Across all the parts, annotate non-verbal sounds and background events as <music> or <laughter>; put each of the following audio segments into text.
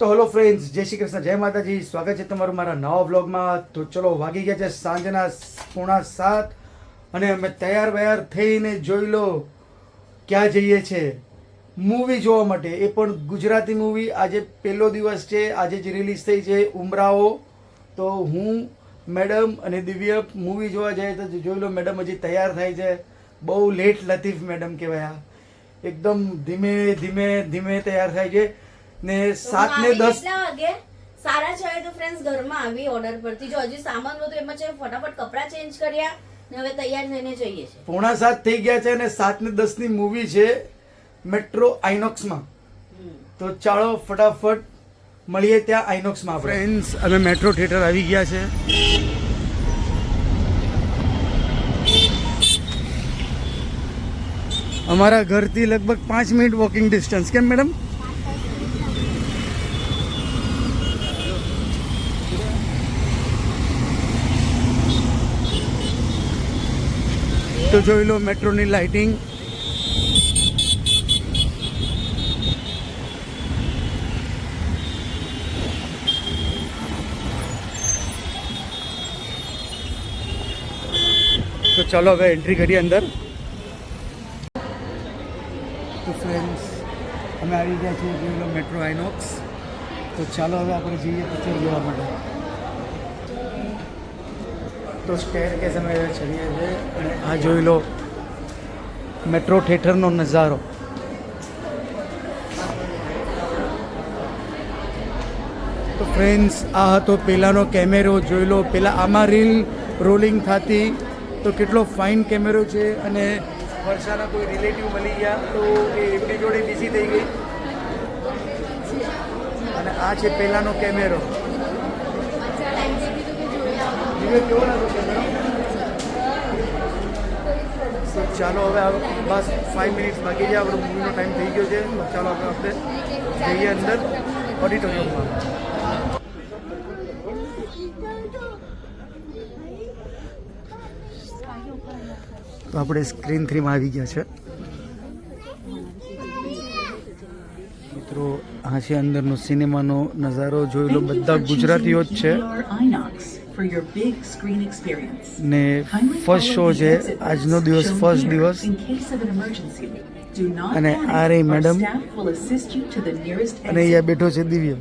તો hello friends જય શ્રી કૃષ્ણ, જય માતાજી, સ્વાગત છે તમારું મારા નવા બ્લોગમાં તો ચલો વાગી ગયા છે સાંજના પોણા સાત અને અમે તૈયાર વૈયાર થઈને જોઈ લો ક્યાં જઈએ છે. મૂવી જોવા માટે, એ પણ ગુજરાતી મૂવી આજે પહેલો દિવસ છે, આજે જ રિલીઝ થઈ છે ઉમરાઓ. તો હું, મેડમ અને દિવ્ય મૂવી જોવા જાય તો જોઈ લો, મેડમ હજી તૈયાર થાય છે. બહુ લેટ લતીફ મેડમ કહેવાય એકદમ ધીમે ધીમે ધીમે તૈયાર થાય છે. ને સાત ને દસ સારા છે તો ફ્રેન્ડ્સ ઘરમાં આવી ઓર્ડર પરથી. જો હજી સામાન બધું એમાં છે ફટાફટ કપડાં ચેન્જ કર્યા ને હવે તૈયાર થઈને જઈએ છે પોણા સાત થઈ ગયા છે અને સાત ને દસની મૂવી છે મેટ્રો આઇનોક્સમાં તો ચાલો ફટાફટ મળીએ ત્યાં આઇનોક્સમાં ફ્રેન્ડ્સ અમે મેટ્રો થિયેટર આવી ગયા છે. અમારા ઘરથી લગભગ પાંચ મિનિટ વોકિંગ ડિસ્ટન્સ કેમ મેડમ તો જોઈ લો મેટ્રોની લાઇટિંગ. તો ચાલો હવે એન્ટ્રી કરીએ અંદર. તો ફ્રેન્ડ્સ અમે આવી ગયા છીએ જોઈ લો મેટ્રો આઇનોક્સ તો ચાલો હવે આપણે જઈએ પિક્ચર જોવા માટે. તો સ્ટેર કેસ અમે ચડીએ છીએ. અને આ જોઈ લો, મેટ્રો થિયેટરનો નજારો. તો ફ્રેન્ડ્સ આ હતો પહેલાંનો કેમેરો, જોઈ લો પહેલાં આમાં રીલ રોલિંગ થતી. તો કેટલો ફાઇન કેમેરો છે અને વર્ષાના કોઈ રિલેટિવ મળી ગયા તો એ એમની જોડે બિઝી થઈ ગઈ. અને આ છે પહેલાંનો કેમેરો દિવ્ય કેવો લાગ્યો કેમેરો તો ચાલો હવે બસ ફાઇવ મિનિટ્સ બાકી છે આપણો મૂવીનો ટાઈમ થઈ ગયો છે. ચાલો આપણે આપણે જઈએ અંદર ઓડિટોરિયમમાં તો આપણે સ્ક્રીન થ્રીમાં આવી ગયા છે. મિત્રો આ છે અંદરનો સિનેમાનો નજારો. જોઈ લો બધા ગુજરાતીઓ જ છે. For your big screen experience. ને ફર્સ્ટ શો છે આજનો દિવસ ફર્સ્ટ દિવસ અને. આ રહી nearest અને. અહીંયા બેઠો છે દિવ્ય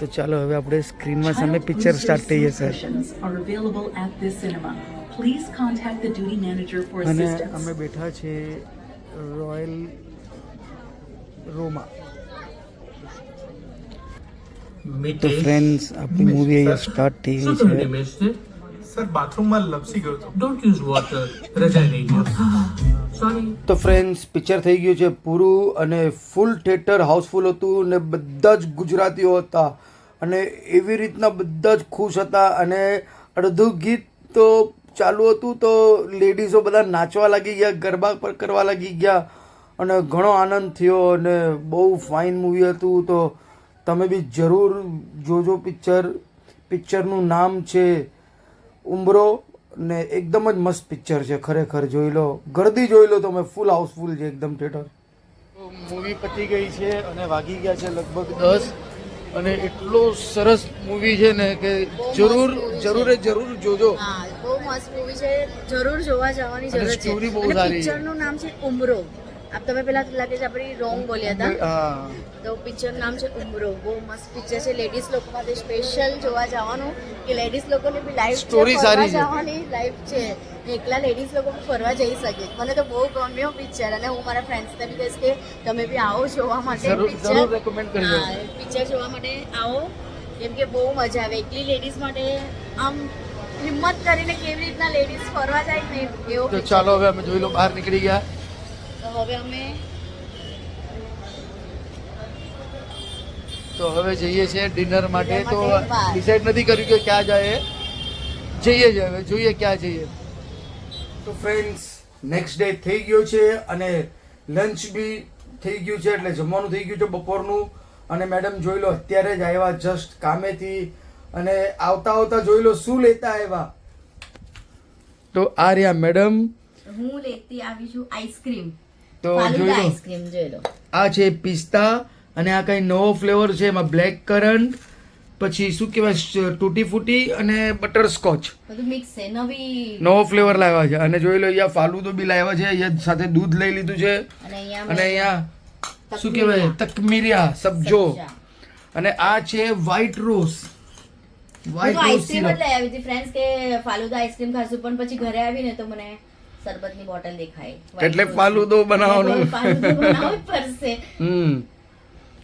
તો ચાલો હવે આપણે સ્ક્રીનમાં સામે પિક્ચર સ્ટાર્ટ થઈ seat જશે અને. અમે બેઠા છે રોયલ રોમાં તો ફ્રેન્ડ્સ આપણી મૂવી અહીંયા સ્ટાર્ટ થઈ ગઈ છે. સર બાથરૂમમાં લપસી ગયો હતો. રજાઈ. તો ફ્રેન્ડ્સ પિક્ચર થઈ ગયું છે પૂરું અને ફૂલ થિયેટર હાઉસફુલ હતું ને બધા જ ગુજરાતીઓ હતા. અને એવી રીતના બધા જ ખુશ હતા અને અડધું ગીત તો ચાલુ હતું તો લેડીઝો બધા નાચવા લાગી ગયા ગરબા પર કરવા લાગી ગયા. અને ઘણો આનંદ થયો અને બહુ ફાઇન મૂવી હતું તો તમે બી જરૂર જોજો પિક્ચર. પિક્ચરનું નામ છે ઉમરો ને એકદમ જ મસ્ત પિક્ચર છે ખરેખર જોઈ લો. ગરદી જોઈ લો તમે ફૂલ હાઉસફુલ છે એકદમ થિયેટર મૂવી પતી ગઈ છે અને વાગી ગયા છે લગભગ દસ. અને એટલો સરસ મૂવી છે ને કે જરૂર જરૂરે જરૂર જોજો. હા બહુ મસ્ત મૂવી છે. જરૂર જોવા જવાની જરૂર છે. સ્ટોરી બહુ સારી છે. પિક્ચરનું નામ છે ઉમરો. આપ તમે પેલા લાગે છે આપણે રોંગ બોલ્યા હતા. તો પિક્ચરનું નામ છે ઉમરો. બહુ મસ્ત પિક્ચર છે. લેડીઝ લોકો માટે સ્પેશિયલ જોવા જવાનું કે લેડીઝ લોકોને બી લાઈફ સ્ટોરી સારી છે. જવાની લાઈફ છે. એકલા લેડીઝ લોકો ફરવા જઈ શકે. મને તો બહુ ગમ્યો પિક્ચર અને હું મારા ફ્રેન્ડ્સને બી કહીશ કે તમે બી આવો જોવા માટે પિક્ચર પિક્ચર જોવા માટે આવો. કેમ કે બહુ મજા આવે. એકલી લેડીઝ માટે આમ હિંમત કરીને કેવી રીતના લેડીઝ ફરવા જાય ને એવો તો ચાલો હવે અમે જોઈ લો બહાર નીકળી ગયા. તો હવે અમે તો હવે જઈએ છીએ ડિનર માટે. તો ડિસાઈડ નથી કર્યું કે ક્યાં જાય જઈએ જ હવે જોઈએ ક્યાં જઈએ. તો ફ્રેન્ડ્સ નેક્સ્ટ ડે થઈ ગયો છે અને લંચ બી થઈ ગયું છે એટલે જમવાનું થઈ ગયું છે બપોરનું. અને મેડમ જોઈ લો અત્યારે જ આવ્યા જસ્ટ કામેથી. અને આવતા આવતા જોઈ લો શું લેતા આવ્યા? તો આ રહ્યા મેડમ હું લેતી આવી છું આઈસ્ક્રીમ તો જોઈ લો. આઈસ્ક્રીમ જોઈ લો. આ છે પિસ્તા અને આ કંઈ નવો ફ્લેવર છે એમાં બ્લેક કરન્ટ પછી શું કહેવાય તૂટી ફૂટી અને બટરસ્કોચ સ્કોચ. મિક્સ છે નવી નવો ફ્લેવર લાવ્યા છે. અને જોઈ લો અહીંયા ફાલુદો બી લાવ્યા છે અહીંયા સાથે દૂધ લઈ લીધું છે. અને અહીંયા શું કહેવાય તકમીરિયા સબજો. અને આ છે વ્હાઈટ રોઝ આઈસ્ક્રીમ જ લઈ આવી હતી ફ્રેન્ડ્સ કે ફાલુદા આઈસ્ક્રીમ ખાશું. પણ પછી ઘરે આવીને તો મને શરબતની બોટલ દેખાય. એટલે ફાલુદો બનાવવાનું. બનાવવો પડશે. હમ.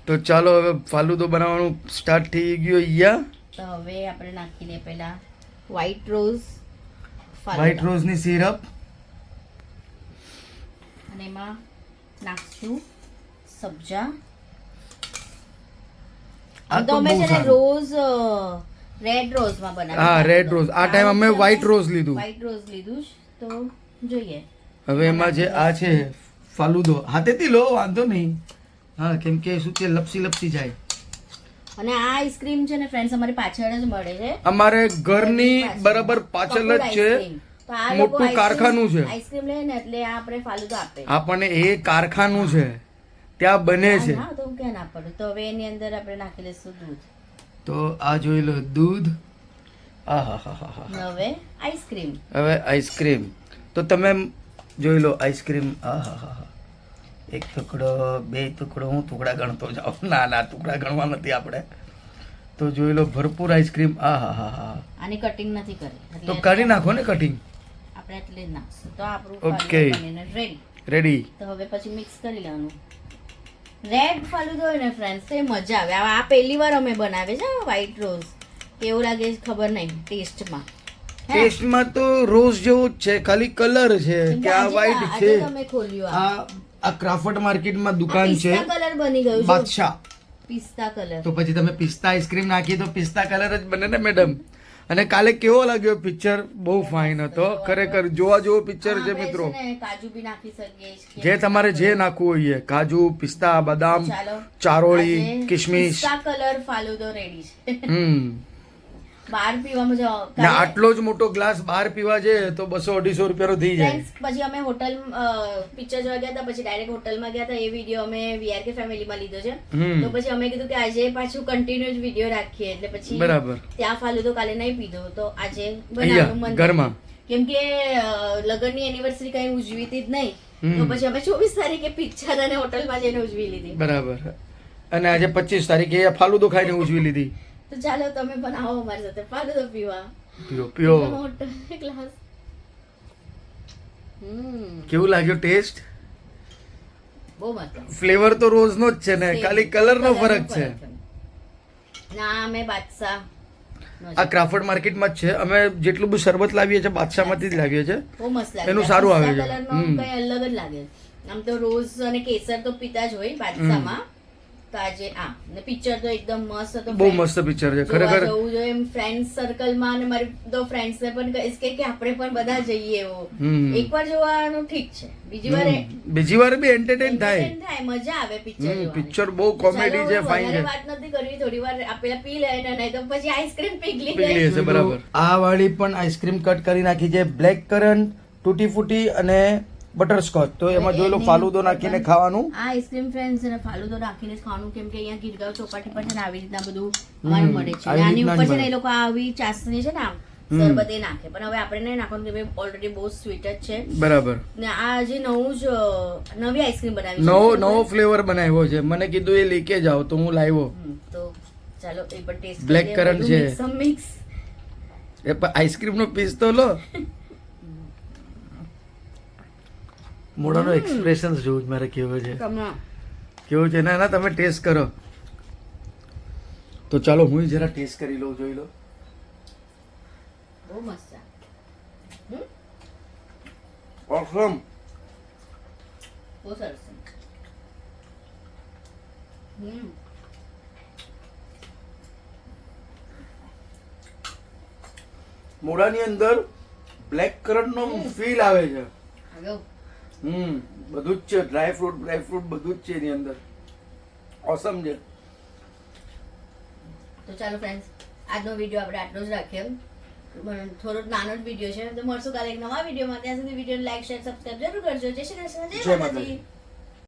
તો ચાલો હવે ફાલુદો બનાવવાનું સ્ટાર્ટ થઈ ગયો અહીંયા તો હવે આપણે નાખી પહેલા વ્હાઈટ રોઝ વ્હાઈટ રોઝની સિરપ અને એમાં નાખશું સબ્જા. અમે છે ને રોઝ રેડ રોઝમાં બનાવ્યું હા રેડ રોઝ આ ટાઈમ અમે વ્હાઈટ રોઝ લીધું. વ્હાઈટ રોઝ લીધું તો જોઈએ. હવે એમાં જે આ છે ફાલુદો. હાથેથી લો વાંધો નહીં. હા કેમ કે શું છે લપસી લપસી જાય. અને આ આઈસ્ક્રીમ છે ને ફ્રેન્ડ્સ અમારી પાછળ જ મળે છે. અમારે ઘરની બરાબર પાછળ જ છે. મોટું કારખાનું છે. આઈસ્ક્રીમ લે ને એટલે આપણે ફાલુદો આપે. આપણને એ કારખાનું છે. ત્યાં બને છે. હા તો કે ના પડું? તો હવે એની અંદર આપણે નાખી દઈશું દૂધ. તો આ જોઈ લો દૂધ. અને હવે આઈસ્ક્રીમ. હવે આઈસ્ક્રીમ. તો તમે જોઈ લો આઈસ્ક્રીમ આહાહાહા. એક ટુકડો બે ટુકડો હું ટુકડા ગણતો જાઉં. <laughs> ના ના ટુકડા ગણવા નથી આપણે. તો જોઈ લો ભરપૂર આઈસ્ક્રીમ આહાહાહા. આની કટિંગ નથી કરી. તો કરી નાખો ને કટિંગ આપણે એટલે નાખશું. તો આપણું ઓકે. રેડી રેડી તો હવે પછી મિક્સ કરી લેવાનું. રેડ ફાલુદો હોય ને ફ્રેન્ડ્સ તો એ મજા આવે. આ આ પહેલી વાર અમે બનાવે છે વ્હાઈટ રોઝ કેવું લાગે છે ખબર નહીં ટેસ્ટમાં. હે? ટેસ્ટમાં તો રોઝ જેવું જ છે ખાલી કલર છે કે આ વાઈટ વ્હાઈટ છે. આ. આ ક્રાફટ માર્કેટમાં દુકાન છે. કલર બની ગયું બાદશાહ. પિસ્તા કલર. તો પછી તમે પિસ્તા આઈસ્ક્રીમ નાખી તો પિસ્તા કલર જ બને ને મેડમ? અને કાલે કેવો લાગ્યો પિક્ચર? બહુ ફાઇન હતો ખરેખર. જોવા જેવો પિક્ચર છે મિત્રો. કાજુ બી નાખી શકીએ જે તમારે જે નાખવું હોય કાજુ પિસ્તા બદામ ચારોળી કિશમિશ કલર ફાલુદો રેડી છે. હમ. બહાર પીવામાં જો ના આટલો જ મોટો ગ્લાસ બહાર પીવા જઈએ તો બસો અઢીસો રૂપિયાનો થઈ જાય. પછી અમે હોટલ પિક્ચર જોવા ગયા હતા પછી ડાયરેક્ટ હોટલમાં ગયા હતા એ વીડિયો અમે વીઆરકે ફેમિલીમાં લીધો છે. તો પછી અમે કીધું કે આજે પાછું કન્ટિન્યુ જ વીડિયો રાખીએ એટલે પછી બરાબર. ત્યાં ફાલુદો કાલે નહીં પીધો. તો આજે બનાવવાનું મન ઘરમાં. કેમ કે લગ્નની એનિવર્સરી કઈ ઉજવી હતી જ નહીં. તો પછી અમે ચોવીસ તારીખે પિક્ચર અને હોટલમાં જઈને ઉજવી લીધી. બરાબર. અને આજે પચીસ તારીખે ફાલુદો ખાઈને ઉજવી લીધી. તો ચાલો તમે પણ આવો અમારી સાથે. ફાલુદો પીવા. પીઓ પીઓ. મોટો ગ્લાસ. હમ. કેવું લાગ્યો ટેસ્ટ? બહુ મસ્ત. ફ્લેવર તો રોઝ નો જ છે ને ખાલી કલર નો ફરક છે. ના અમે બાદશાહ. આ ક્રાફર્ડ માર્કેટમાં જ છે. અમે જેટલું બધું શરબત લાવીએ છીએ બાદશાહમાંથી જ લાવીએ છીએ. એનું સારું આવે છે. કઈ અલગ જ લાગે. આમ તો રોઝ અને કેસર તો પીતા જ હોય બાદશાહમાં. તો આજે આ ને પિક્ચર તો એકદમ મસ્ત હતો બહુ મસ્ત પિક્ચર છે ખરેખર. જવું જોઈએ એમ ફ્રેન્ડ સર્કલમાં અને મારી તો ફ્રેન્ડ્સ ને પણ કહીશ કે આપણે પણ બધા જઈએ એવો. એકવાર જોવાનું ઠીક છે. બીજી વાર બીજી વાર બી એન્ટરટેન થાય. થાય મજા આવે પિક્ચર પિક્ચર બહુ કોમેડી છે, ફાઇન છે. વાત નથી કરવી થોડી વાર આપેલા પી લે ને નહીં તો પછી આઈસ્ક્રીમ પીગલી જાય છે બરાબર. આ વાળી પણ આઈસ્ક્રીમ કટ કરી નાખી છે બ્લેક કરન્ટ તૂટી ફૂટી અને બટરસ્કોચ. તો એમાં જોઈ લો ફાલુદો નાખીને ખાવાનું. આ આઈસ્ક્રીમ ફ્રેન્ડ્સ અને ફાલુદો નાખીને ખાવાનું. કેમ કે અહીંયા ગીરગાંવ ચોપાટી પર છે ને આવી રીતના બધું અમારે મળે છે. આની ઉપર છે ને એ લોકો આવી ચાસણી છે ને આમ શરબત એ નાખે. પણ હવે આપણે નહીં નાખવાનું કે ઓલરેડી બહુ સ્વીટ જ છે. બરાબર. ને આ જે નવું જ નવી આઈસ્ક્રીમ બનાવી નવો નવો ફ્લેવર બનાવ્યો છે. મને કીધું એ લેકે જાવ તો હું લાવ્યો. તો ચાલો એ પણ ટેસ્ટ બ્લેક કરન્ટ છે. મિક્સ એ આઈસ્ક્રીમ નો પીસ તો લો. <laughs> મોઢાનો એક્સપ્રેશન જોવું જ મારે કેવો છે. કેવું છે? ના ના તમે ટેસ્ટ કરો. તો ચાલો હું જરા ટેસ્ટ કરી લઉં જોઈ લો. બહુ મસ્ત હમ, ઓસમ બહુ સરસ હમ. મોઢાની અંદર બ્લેક કરન્ટ નો ફીલ આવે છે. હમ બધું જ છે. ડ્રાય ફ્રૂટ ડ્રાય ફ્રૂટ બધું જ છે એની અંદર. ઓસમ છે. તો ચાલો ફ્રેન્ડ્સ આજનો વીડિયો આપણે આટલો જ રાખીએ પણ થોડો નાનો જ વીડિયો છે. તો મળશું કાલે એક નવા વિડીયોમાં ત્યાં સુધી વીડિયો લાઈક શેર સબસ્ક્રાઈબ જરૂર કરજો. જય શ્રી કૃષ્ણ. જય. માતાજી.